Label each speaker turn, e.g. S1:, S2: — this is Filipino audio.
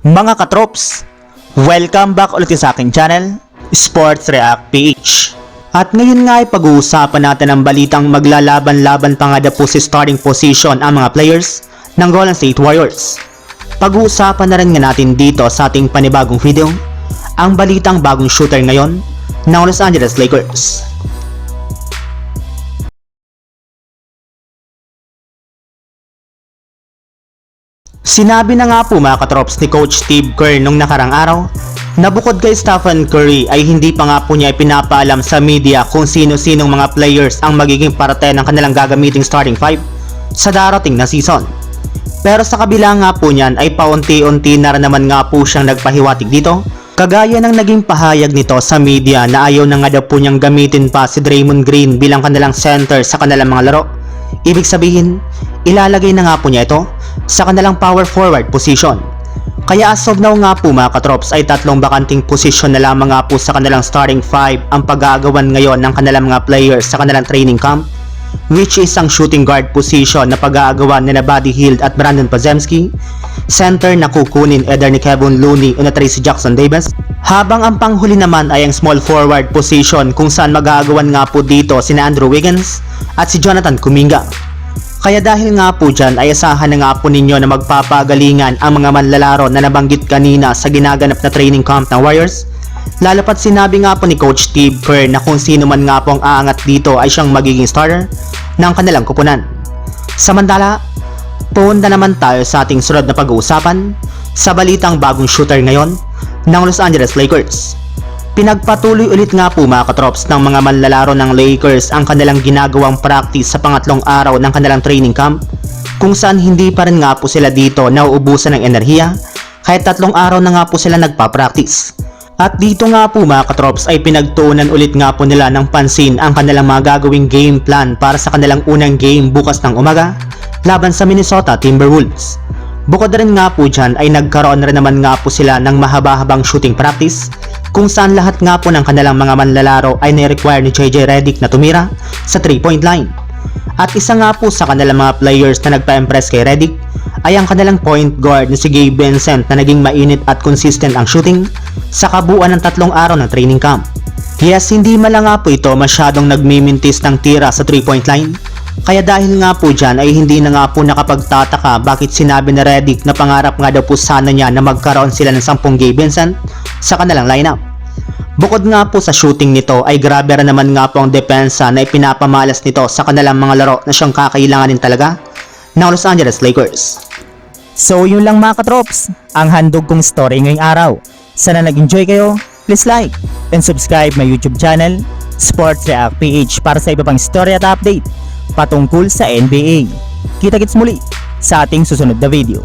S1: Mga katrops, welcome back ulit sa aking channel, Sports React PH. At ngayon nga ay pag-uusapan natin ang balitang maglalaban-laban pa nga daw po si starting position ang mga players ng Golden State Warriors. Pag-uusapan na rin nga natin dito sa ating panibagong video, ang balitang bagong shooter ngayon ng Los Angeles Lakers. Sinabi na nga po mga katrops ni Coach Steve Kerr nung nakarang araw na bukod kay Stephen Curry ay hindi pa nga po niya ipinapaalam sa media kung sino-sinong mga players ang magiging parte ng kanilang gagamiting starting five sa darating na season. Pero sa kabila nga po niyan ay paunti-unti na rin naman nga po siyang nagpahiwatig dito Kagaya ng naging pahayag nito sa media na ayaw na nga daw po niyang gamitin pa si Draymond Green bilang kanilang center sa kanilang mga laro. Ibig sabihin, ilalagay na nga po niya ito sa kanilang power forward position. Kaya as of now nga po mga katrops ay tatlong bakanting posisyon na lamang nga po sa kanilang starting five ang pag-aagawan ngayon ng kanilang mga players sa kanilang training camp which is ang shooting guard position na pag-aagawan ni Buddy Hield at Brandon Pazemski, center na kukunin either ni Kevin Looney o na Tracy Jackson Davis, habang ang panghuli naman ay ang small forward position kung saan mag-aagawan nga po dito si Andrew Wiggins at si Jonathan Kuminga. Kaya dahil nga po dyan ay asahan na nga po ninyo na magpapagalingan ang mga manlalaro na nabanggit kanina sa ginaganap na training camp ng Warriors Lalo pat sinabi nga po ni Coach Steve Kerr na kung sino man nga po ang aangat dito ay siyang magiging starter ng kanilang kupunan. Samantala, punta naman tayo sa ating sunod na pag-uusapan sa balitang bagong shooter ngayon ng Los Angeles Lakers. Pinagpatuloy ulit nga po mga katrops ng mga manlalaro ng Lakers ang kanilang ginagawang practice sa pangatlong araw ng kanilang training camp kung saan hindi pa rin nga po sila dito nauubusan ng enerhiya kahit tatlong araw na nga po sila nagpa-practice. At dito nga po mga katrops ay pinagtuunan ulit nga po nila ng pansin ang kanilang mga gagawing game plan para sa kanilang unang game bukas ng umaga laban sa Minnesota Timberwolves. Bukod rin nga po dyan ay nagkaroon rin naman nga po sila ng mahaba-habang shooting practice kung saan lahat nga po ng kanilang mga manlalaro ay ni-require ni JJ Redick na tumira sa 3-point line. At isa nga po sa kanilang mga players na nagpa-impress kay Redick ay ang kanilang point guard na si Gabe Vincent na naging mainit at consistent ang shooting sa kabuuan ng tatlong araw ng training camp. Yes, hindi man lang nga po ito masyadong nagmimintis ng tira sa 3-point line. Kaya dahil nga po dyan ay hindi na nga po nakapagtataka bakit sinabi ni Redick na pangarap nga daw po sana niya na magkaroon sila ng 10 Gabe Vincent sa kanilang lineup. Bukod nga po sa shooting nito ay grabe rin naman nga po ang depensa na ipinapamalas nito sa kanilang mga laro na siyang kakailanganin talaga ng Los Angeles Lakers.
S2: So yun lang mga katrops, ang handog kong story ngayong araw. Sana nag-enjoy kayo, please like and subscribe my YouTube channel, Sports React PH para sa iba pang story at update patungkol sa NBA. Kita-kits muli sa ating susunod na video.